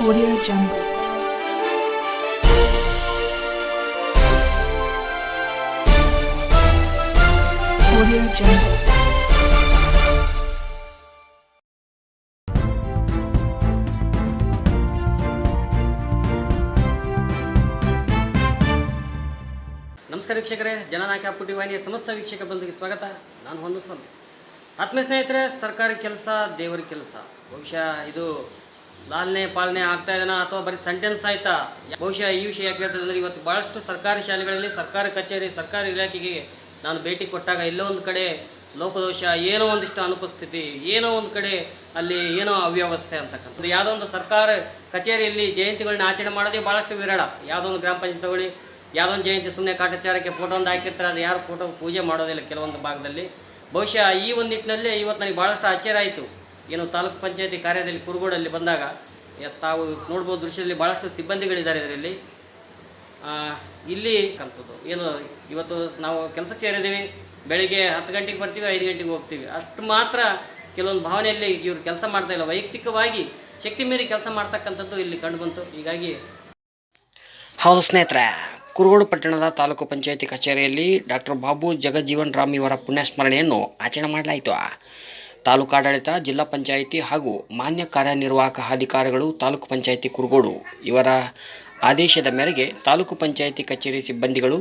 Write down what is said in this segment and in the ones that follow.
Audio Jungle. Audio Jungle. ನಮಸ್ಕಾರ ವೀಕ್ಷಕರೇ, ಜನನಾಯಕ ಪುಟ್ಟಿ ವಾಹಿನಿಯ ಸಮಸ್ತ ವೀಕ್ಷಕ ಬಂಧುಗೆ ಸ್ವಾಗತ ನಾನು ಹೊಂದ ಸ್ವಾಮಿ ಆತ್ಮೀಯ ಸ್ನೇಹಿತರೆ, ಸರ್ಕಾರಿ ಕೆಲಸ, ದೇವರ ಕೆಲಸ ಬಹುಶಃ ಇದು ಲಾಲನೆ ಪಾಲನೆ ಆಗ್ತಾ ಇದೆನಾ ಅಥವಾ ಬರೀ ಸೆಂಟೆನ್ಸ್ ಆಯ್ತಾ? ಬಹುಶಃ ಈ ವಿಷಯ ಯಾಕೆ ಅಂದರೆ ಇವತ್ತು ಭಾಳಷ್ಟು ಸರ್ಕಾರಿ ಶಾಲೆಗಳಲ್ಲಿ ಸರ್ಕಾರಿ ಕಚೇರಿ, ಸರ್ಕಾರಿ ಇಲಾಖೆಗೆ ನಾನು ಭೇಟಿ ಕೊಟ್ಟಾಗ ಎಲ್ಲೋ ಒಂದು ಕಡೆ ಲೋಪದೋಷ, ಏನೋ ಒಂದಿಷ್ಟು ಅನುಪಸ್ಥಿತಿ, ಏನೋ ಒಂದು ಕಡೆ ಅಲ್ಲಿ ಏನೋ ಅವ್ಯವಸ್ಥೆ ಅಂತಕ್ಕಂಥದ್ದು. ಯಾವುದೋ ಒಂದು ಸರ್ಕಾರ ಕಚೇರಿಯಲ್ಲಿ ಜಯಂತಿಗಳನ್ನ ಆಚರಣೆ ಮಾಡೋದೇ ಭಾಳಷ್ಟು ವಿರಳ. ಯಾವುದೋ ಒಂದು ಗ್ರಾಮ ಪಂಚಾಯತ್ ತಗೊಳ್ಳಿ, ಯಾವುದೋ ಒಂದು ಜಯಂತಿ ಸುಮ್ಮನೆ ಕಾಟಾಚಾರಕ್ಕೆ ಫೋಟೋ ಒಂದು ಹಾಕಿರ್ತಾರೆ, ಅದು ಯಾರು ಫೋಟೋ ಪೂಜೆ ಮಾಡೋದಿಲ್ಲ ಕೆಲವೊಂದು ಭಾಗದಲ್ಲಿ. ಬಹುಶಃ ಈ ಒಂದು ನಿಟ್ಟಿನಲ್ಲಿ ಇವತ್ತು ನನಗೆ ಭಾಳಷ್ಟು ಆಶ್ಚರ್ಯ ಆಯಿತು. ಏನು ತಾಲೂಕು ಪಂಚಾಯತಿ ಕಾರ್ಯದಲ್ಲಿ ಕುರುಗೋಡಲ್ಲಿ ಬಂದಾಗ ತಾವು ನೋಡ್ಬೋದು ದೃಶ್ಯದಲ್ಲಿ ಭಾಳಷ್ಟು ಸಿಬ್ಬಂದಿಗಳಿದ್ದಾರೆ ಇದರಲ್ಲಿ. ಇಲ್ಲಿ ಕಲ್ತದ್ದು ಏನು, ಇವತ್ತು ನಾವು ಕೆಲಸ ಸೇರಿದ್ದೀವಿ, ಬೆಳಿಗ್ಗೆ ಹತ್ತು ಗಂಟೆಗೆ ಬರ್ತೀವಿ, ಐದು ಗಂಟೆಗೆ ಹೋಗ್ತೀವಿ. ಅಷ್ಟು ಮಾತ್ರ ಕೆಲವೊಂದು ಭಾವನೆಯಲ್ಲಿ ಇವರು ಕೆಲಸ ಮಾಡ್ತಾ ಇಲ್ಲ. ವೈಯಕ್ತಿಕವಾಗಿ ಶಕ್ತಿ ಮೀರಿ ಕೆಲಸ ಮಾಡ್ತಕ್ಕಂಥದ್ದು ಇಲ್ಲಿ ಕಂಡುಬಂತು. ಹೀಗಾಗಿ ಹೌದು ಸ್ನೇಹಿತರೆ, ಕುರುಗೋಡು ಪಟ್ಟಣದ ತಾಲೂಕು ಪಂಚಾಯಿತಿ ಕಚೇರಿಯಲ್ಲಿ ಡಾಕ್ಟರ್ ಬಾಬು ಜಗಜೀವನ್ ರಾಮ್ ಇವರ ಪುಣ್ಯಸ್ಮರಣೆಯನ್ನು ಆಚರಣೆ ಮಾಡಲಾಯಿತು. ತಾಲೂಕಾಡಳಿತ ಜಿಲ್ಲಾ ಪಂಚಾಯಿತಿ ಹಾಗೂ ಮಾನ್ಯ ಕಾರ್ಯನಿರ್ವಾಹಕ ಅಧಿಕಾರಿಗಳು ತಾಲೂಕು ಪಂಚಾಯಿತಿ ಕುರುಗೋಡು. ಇವರ ಆದೇಶದ ಮೇರೆಗೆ ತಾಲೂಕು ಪಂಚಾಯಿತಿ ಕಚೇರಿ ಸಿಬ್ಬಂದಿಗಳು,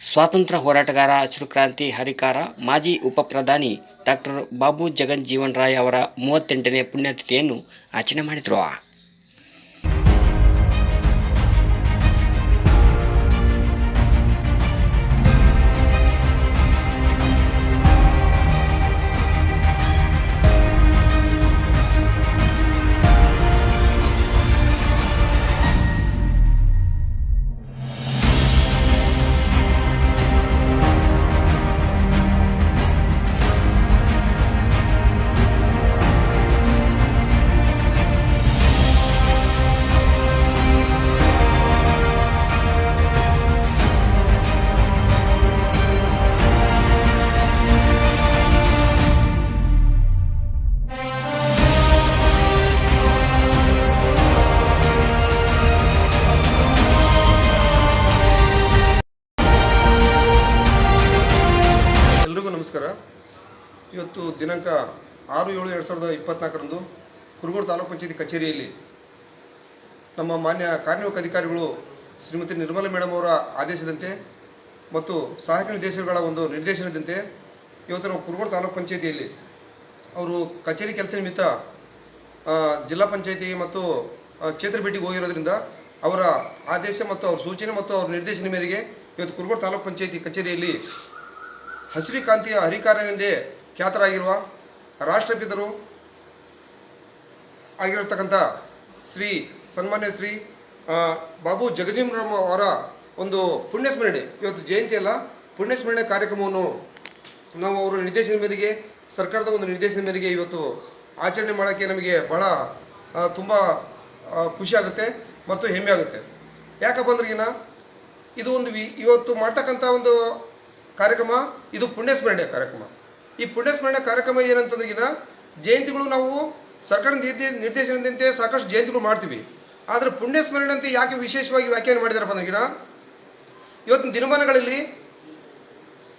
ಸ್ವಾತಂತ್ರ್ಯ ಹೋರಾಟಗಾರ ಹಸಿರು ಕ್ರಾಂತಿ ಹರಿಕಾರ, ಮಾಜಿ ಉಪ ಪ್ರಧಾನಿ ಡಾಕ್ಟರ್ ಬಾಬು ಜಗನ್ ಜೀವನ್ ರಾಯ್ ಅವರ ಮೂವತ್ತೆಂಟನೇ ಪುಣ್ಯತಿಥಿಯನ್ನು ಆಚರಣೆ ಮಾಡಿದರು. ಇವತ್ತು ದಿನಾಂಕ ಆರು ಏಳು ಎರಡು ಸಾವಿರದ ಇಪ್ಪತ್ನಾಲ್ಕರಂದು ಕುರುಗೋಡು ತಾಲೂಕು ಪಂಚಾಯತಿ ಕಚೇರಿಯಲ್ಲಿ ನಮ್ಮ ಮಾನ್ಯ ಕಾರ್ಯನಿರ್ವಾಹಕ ಅಧಿಕಾರಿಗಳು ಶ್ರೀಮತಿ ನಿರ್ಮಲಾ ಮೇಡಮ್ ಅವರ ಆದೇಶದಂತೆ ಮತ್ತು ಸಹಾಯಕ ನಿರ್ದೇಶಕರುಗಳ ಒಂದು ನಿರ್ದೇಶನದಂತೆ ಇವತ್ತು ನಾವು ಕುರುಗೋಡು ತಾಲೂಕು ಪಂಚಾಯತಿಯಲ್ಲಿ ಅವರು ಕಚೇರಿ ಕೆಲಸ ನಿಮಿತ್ತ ಜಿಲ್ಲಾ ಪಂಚಾಯತಿ ಮತ್ತು ಕ್ಷೇತ್ರ ಭೇಟಿಗೆ ಹೋಗಿರೋದ್ರಿಂದ ಅವರ ಆದೇಶ ಮತ್ತು ಅವ್ರ ಸೂಚನೆ ಮತ್ತು ಅವ್ರ ನಿರ್ದೇಶನ ಮೇರೆಗೆ ಇವತ್ತು ಕುರುಗೋಡು ತಾಲೂಕು ಪಂಚಾಯತಿ ಕಚೇರಿಯಲ್ಲಿ ಹಸಿರು ಕಾಂತಿಯ ಹರಿಕಾರನೆಂದೇ ಖ್ಯಾತರಾಗಿರುವ ರಾಷ್ಟ್ರಪಿತರು ಆಗಿರತಕ್ಕಂಥ ಶ್ರೀ ಸನ್ಮಾನ್ಯ ಶ್ರೀ ಬಾಬು ಜಗಜೀವನರಾಮ್ ಅವರ ಒಂದು ಪುಣ್ಯಸ್ಮರಣೆ. ಇವತ್ತು ಜಯಂತಿ ಅಲ್ಲ, ಪುಣ್ಯಸ್ಮರಣೆ ಕಾರ್ಯಕ್ರಮವನ್ನು ನಾವು ಅವರ ನಿರ್ದೇಶನ ಮೇರೆಗೆ, ಸರ್ಕಾರದ ಒಂದು ನಿರ್ದೇಶನ ಮೇರೆಗೆ ಇವತ್ತು ಆಚರಣೆ ಮಾಡೋಕ್ಕೆ ನಮಗೆ ಬಹಳ ತುಂಬ ಖುಷಿಯಾಗುತ್ತೆ ಮತ್ತು ಹೆಮ್ಮೆ ಆಗುತ್ತೆ. ಯಾಕಪ್ಪ ಅಂದ್ರೆ ಏನ ಇದು ಒಂದು ಇವತ್ತು ಮಾಡ್ತಕ್ಕಂಥ ಒಂದು ಕಾರ್ಯಕ್ರಮ, ಇದು ಪುಣ್ಯಸ್ಮರಣೆ ಕಾರ್ಯಕ್ರಮ. ಈ ಪುಣ್ಯಸ್ಮರಣೆ ಕಾರ್ಯಕ್ರಮ ಏನಂತಂದ್ರೆ ಈಗ ಜಯಂತಿಗಳು ನಾವು ಸರ್ಕಾರದ ನಿರ್ದೇ ನಿರ್ದೇಶನದಂತೆ ಸಾಕಷ್ಟು ಜಯಂತಿಗಳು ಮಾಡ್ತೀವಿ. ಆದರೆ ಪುಣ್ಯಸ್ಮರಣೆ ಅಂತ ಯಾಕೆ ವಿಶೇಷವಾಗಿ ವ್ಯಾಖ್ಯಾನ ಮಾಡಿದಾರಪ್ಪ ಅಂದ್ರೆ ಇವತ್ತಿನ ದಿನಮಾನಗಳಲ್ಲಿ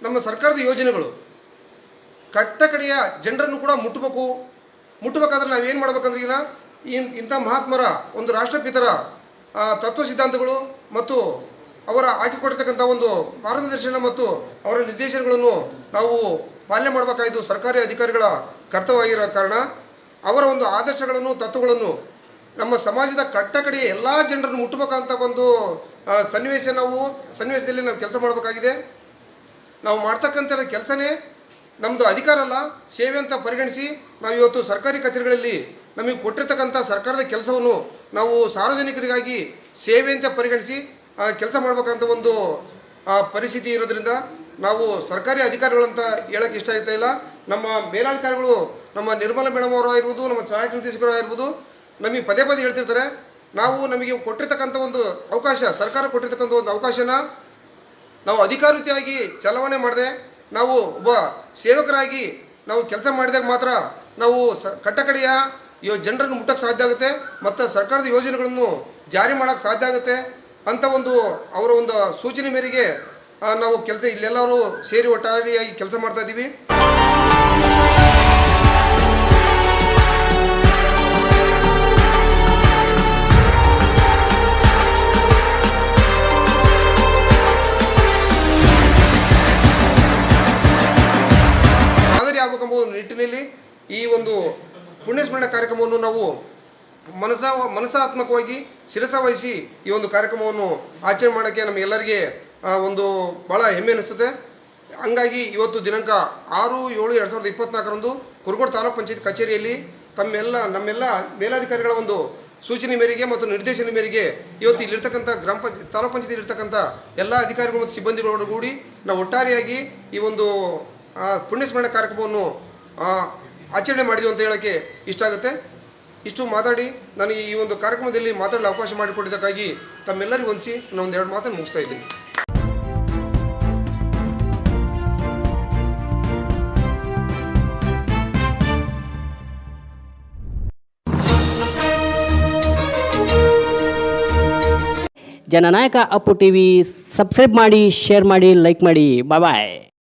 ನಮ್ಮ ಸರ್ಕಾರದ ಯೋಜನೆಗಳು ಕಟ್ಟ ಕಡೆಯ ಜನರನ್ನು ಕೂಡ ಮುಟ್ಟಬೇಕು ಮುಟ್ಟಬೇಕಾದ್ರೆ ನಾವೇನು ಮಾಡ್ಬೇಕಂದ್ರೆ ಈಗ ಇಂಥ ಮಹಾತ್ಮರ ಒಂದು ರಾಷ್ಟ್ರಪಿತರ ತತ್ವ ಸಿದ್ಧಾಂತಗಳು ಮತ್ತು ಅವರ ಹಾಕಿಕೊಟ್ಟಿರ್ತಕ್ಕಂಥ ಒಂದು ಮಾರ್ಗದರ್ಶನ ಮತ್ತು ಅವರ ನಿರ್ದೇಶನಗಳನ್ನು ನಾವು ಪಾಲನೆ ಮಾಡಬೇಕಾಯಿತು ಸರ್ಕಾರಿ ಅಧಿಕಾರಿಗಳ ಕರ್ತವ್ಯವಾಗಿರೋ ಕಾರಣ ಅವರ ಒಂದು ಆದರ್ಶಗಳನ್ನು, ತತ್ವಗಳನ್ನು ನಮ್ಮ ಸಮಾಜದ ಕಟ್ಟ ಕಡೆಯ ಎಲ್ಲ ಜನರನ್ನು ಮುಟ್ಟಬೇಕಂತ ಒಂದು ಸನ್ನಿವೇಶ ನಾವು, ಸನ್ನಿವೇಶದಲ್ಲಿ ನಾವು ಕೆಲಸ ಮಾಡಬೇಕಾಗಿದೆ. ನಾವು ಮಾಡ್ತಕ್ಕಂಥ ಕೆಲಸನೇ ನಮ್ಮದು ಅಧಿಕಾರ ಅಲ್ಲ, ಸೇವೆ ಅಂತ ಪರಿಗಣಿಸಿ ನಾವು ಇವತ್ತು ಸರ್ಕಾರಿ ಕಚೇರಿಗಳಲ್ಲಿ ನಮಗೆ ಕೊಟ್ಟಿರ್ತಕ್ಕಂಥ ಸರ್ಕಾರದ ಕೆಲಸವನ್ನು ನಾವು ಸಾರ್ವಜನಿಕರಿಗಾಗಿ ಸೇವೆ ಅಂತ ಪರಿಗಣಿಸಿ ಕೆಲಸ ಮಾಡಬೇಕಂತ ಒಂದು ಪರಿಸ್ಥಿತಿ ಇರೋದ್ರಿಂದ ನಾವು ಸರ್ಕಾರಿ ಅಧಿಕಾರಿಗಳಂತ ಹೇಳಕ್ಕೆ ಇಷ್ಟ ಆಗ್ತಾ ಇಲ್ಲ. ನಮ್ಮ ಮೇಲಾಧಿಕಾರಿಗಳು, ನಮ್ಮ ನಿರ್ಮಲ ಮೇಡಮ್ ಅವರು ಆಗಿರ್ಬೋದು, ನಮ್ಮ ಸಹಾಯಕ ನಿರ್ದೇಶಕರು ಆಗಿರ್ಬೋದು, ನಮಗೆ ಪದೇ ಪದೇ ಹೇಳ್ತಿರ್ತಾರೆ, ನಾವು ನಮಗೆ ಕೊಟ್ಟಿರ್ತಕ್ಕಂಥ ಒಂದು ಅವಕಾಶ, ಸರ್ಕಾರ ಕೊಟ್ಟಿರ್ತಕ್ಕಂಥ ಒಂದು ಅವಕಾಶನ ನಾವು ಅಧಿಕಾರಿಯಾಗಿ ಚಲಾವಣೆ ಮಾಡದೆ, ನಾವು ಒಬ್ಬ ಸೇವಕರಾಗಿ ನಾವು ಕೆಲಸ ಮಾಡಿದಾಗ ಮಾತ್ರ ನಾವು ಸ, ಕಟ್ಟಕಡೆಯ ಇವ ಜನರನ್ನು ಮುಟ್ಟಕ್ಕೆ ಸಾಧ್ಯ ಆಗುತ್ತೆ, ಮತ್ತು ಸರ್ಕಾರದ ಯೋಜನೆಗಳನ್ನು ಜಾರಿ ಮಾಡೋಕ್ಕೆ ಸಾಧ್ಯ ಆಗುತ್ತೆ ಅಂತ ಒಂದು ಅವರ ಒಂದು ಸೂಚನೆ ಮೇರೆಗೆ ನಾವು ಕೆಲಸ ಇಲ್ಲೆಲ್ಲರೂ ಸೇರಿ ಒಟ್ಟಾರಿಯಾಗಿ ಕೆಲಸ ಮಾಡ್ತಾ ಇದ್ದೀವಿ. ಮಾದರಿ ನಿಟ್ಟಿನಲ್ಲಿ ಈ ಒಂದು ಪುಣ್ಯಸ್ಮರಣೆ ಕಾರ್ಯಕ್ರಮವನ್ನು ನಾವು ಮನಸ ಮನಸಾತ್ಮಕವಾಗಿ ಶಿರಸ ವಹಿಸಿ ಈ ಒಂದು ಕಾರ್ಯಕ್ರಮವನ್ನು ಆಚರಣೆ ಮಾಡೋಕ್ಕೆ ನಮಗೆಲ್ಲರಿಗೆ ಒಂದು ಭಾಳ ಹೆಮ್ಮೆ ಅನಿಸುತ್ತೆ ಹಂಗಾಗಿ ಇವತ್ತು ದಿನಾಂಕ ಆರು ಏಳು ಎರಡು ಸಾವಿರದ ಇಪ್ಪತ್ನಾಲ್ಕರಂದು ಕುರುಗೋಡು ತಾಲೂಕು ಪಂಚಾಯತ್ ಕಚೇರಿಯಲ್ಲಿ ತಮ್ಮೆಲ್ಲ, ನಮ್ಮೆಲ್ಲ ಮೇಲಾಧಿಕಾರಿಗಳ ಒಂದು ಸೂಚನೆ ಮೇರೆಗೆ ಮತ್ತು ನಿರ್ದೇಶನ ಮೇರೆಗೆ ಇವತ್ತು ಇಲ್ಲಿರ್ತಕ್ಕಂಥ ಗ್ರಾಮ ಪಂಚಾಯತ್ ತಾಲೂಕು ಪಂಚಾಯತ್ ಇರ್ತಕ್ಕಂಥ ಎಲ್ಲ ಅಧಿಕಾರಿಗಳು ಮತ್ತು ಸಿಬ್ಬಂದಿಗಳೊಡಗೂಡಿ ನಾವು ಒಟ್ಟಾರೆಯಾಗಿ ಈ ಒಂದು ಪುಣ್ಯಸ್ಮರಣೆ ಕಾರ್ಯಕ್ರಮವನ್ನು ಆಚರಣೆ ಮಾಡಿದ್ವಿ ಅಂತ ಹೇಳೋಕ್ಕೆ ಇಷ್ಟ ಆಗುತ್ತೆ. ಇಷ್ಟು ಮಾತಾಡಿ ನನಗೆ ಈ ಒಂದು ಕಾರ್ಯಕ್ರಮದಲ್ಲಿ ಮಾತಾಡಲು ಅವಕಾಶ ಮಾಡಿಕೊಟ್ಟಿದ್ದಕ್ಕಾಗಿ ತಮ್ಮೆಲ್ಲರಿಗೂ ಹೊಂದಿಸಿ ನಾನು ಒಂದು ಎರಡು ಮಾತನ್ನು ಮುಗಿಸ್ತಾ ಇದ್ದೀನಿ. Jananayaka Appu T V subscribe ಮಾಡಿ ಶೇರ್ ಮಾಡಿ ಲೈಕ್ ಮಾಡಿ ಬಾಯ್ ಬಾಯ್